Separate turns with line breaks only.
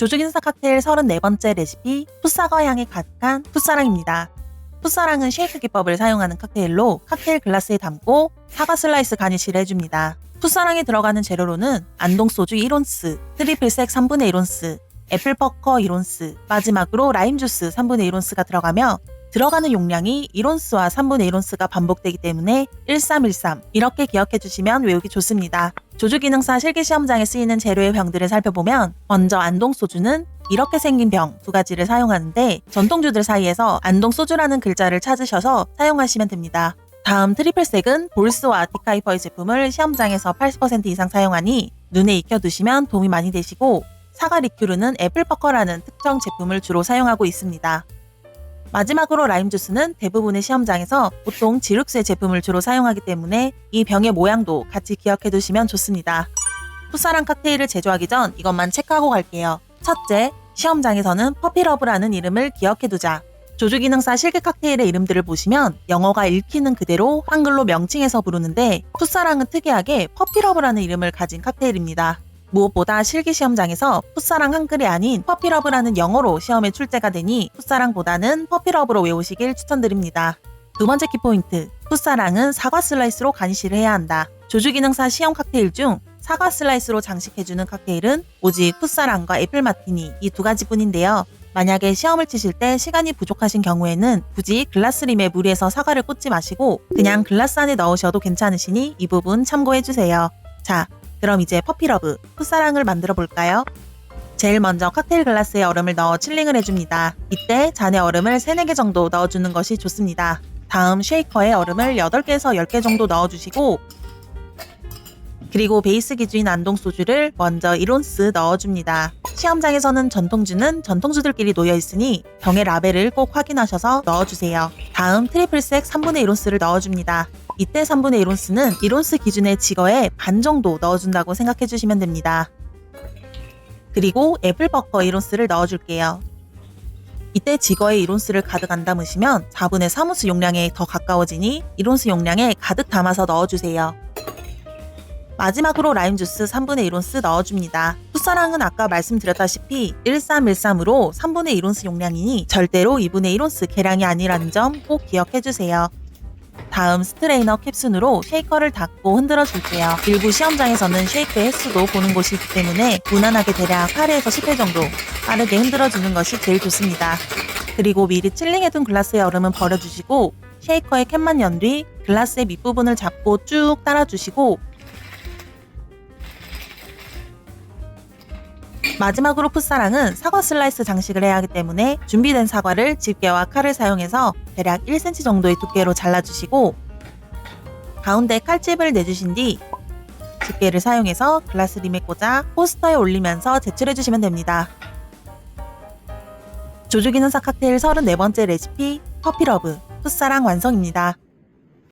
조죽인사 칵테일 34번째 레시피 풋사과 향이 가득한 풋사랑입니다. 풋사랑은 쉐이크 기법을 사용하는 칵테일로 칵테일 글라스에 담고 사과 슬라이스 가니쉬를 해줍니다. 풋사랑에 들어가는 재료로는 안동소주 1온스, 트리플색 3분의 1온스, 애플퍼커 1온스, 마지막으로 라임주스 3분의 1온스가 들어가며 들어가는 용량이 1온스와 3분의 1온스가 반복되기 때문에 1313 이렇게 기억해 주시면 외우기 좋습니다. 조주기능사 실기시험장에 쓰이는 재료의 병들을 살펴보면 먼저 안동소주는 이렇게 생긴 병 두 가지를 사용하는데 전통주들 사이에서 안동소주라는 글자를 찾으셔서 사용하시면 됩니다. 다음 트리플색은 볼스와 디카이퍼의 제품을 시험장에서 80% 이상 사용하니 눈에 익혀두시면 도움이 많이 되시고 사과 리큐르는 애플퍼커라는 특정 제품을 주로 사용하고 있습니다. 마지막으로 라임 주스는 대부분의 시험장에서 보통 지룩스의 제품을 주로 사용하기 때문에 이 병의 모양도 같이 기억해 두시면 좋습니다. 풋사랑 칵테일을 제조하기 전 이것만 체크하고 갈게요. 첫째, 시험장에서는 퍼피러브라는 이름을 기억해 두자. 조주기능사 실기 칵테일의 이름들을 보시면 영어가 읽히는 그대로 한글로 명칭해서 부르는데 풋사랑은 특이하게 퍼피러브라는 이름을 가진 칵테일입니다. 무엇보다 실기 시험장에서 풋사랑 한글이 아닌 퍼피러브라는 영어로 시험에 출제가 되니 풋사랑보다는 퍼피러브로 외우시길 추천드립니다. 두 번째 키포인트. 풋사랑은 사과 슬라이스로 가니쉬를 해야 한다. 조주기능사 시험 칵테일 중 사과 슬라이스로 장식해주는 칵테일은 오직 풋사랑과 애플 마티니 이 두 가지 뿐인데요. 만약에 시험을 치실 때 시간이 부족하신 경우에는 굳이 글라스림에 무리해서 사과를 꽂지 마시고 그냥 글라스 안에 넣으셔도 괜찮으시니 이 부분 참고해주세요. 자, 그럼 이제 퍼피러브, 풋사랑을 만들어 볼까요? 제일 먼저 칵테일 글라스에 얼음을 넣어 칠링을 해줍니다. 이때 잔에 얼음을 3, 4개 정도 넣어주는 것이 좋습니다. 다음 쉐이커에 얼음을 8개에서 10개 정도 넣어주시고 그리고 베이스 기주인 안동 소주를 먼저 1온스 넣어줍니다. 시험장에서는 전통주는 전통주들끼리 놓여 있으니 병의 라벨을 꼭 확인하셔서 넣어주세요. 다음 트리플색 3분의 1온스를 넣어줍니다. 이때 3분의 1온스는 1온스 기준의 지거에 반 정도 넣어준다고 생각해 주시면 됩니다. 그리고 애플버커 1온스를 넣어줄게요. 이때 지거에 1온스를 가득 안 담으시면 4분의 3온스 용량에 더 가까워지니 1온스 용량에 가득 담아서 넣어주세요. 마지막으로 라임 주스 3분의 1온스 넣어줍니다. 풋사랑은 아까 말씀드렸다시피 1313으로 3분의 1온스 용량이니 절대로 2분의 1온스 계량이 아니라는 점 꼭 기억해주세요. 다음 스트레이너 캡순으로 쉐이커를 닫고 흔들어 줄게요. 일부 시험장에서는 쉐이크의 횟수도 보는 곳이 있기 때문에 무난하게 대략 8회에서 10회 정도 빠르게 흔들어 주는 것이 제일 좋습니다. 그리고 미리 칠링해둔 글라스의 얼음은 버려주시고 쉐이커에 캔만 연 뒤 글라스의 밑부분을 잡고 쭉 따라주시고 마지막으로 풋사랑은 사과 슬라이스 장식을 해야 하기 때문에 준비된 사과를 집게와 칼을 사용해서 대략 1cm 정도의 두께로 잘라주시고 가운데 칼집을 내주신 뒤 집게를 사용해서 글라스 림에 꽂아 포스터에 올리면서 제출해주시면 됩니다. 조주기능사 칵테일 34번째 레시피 커피러브 풋사랑 완성입니다.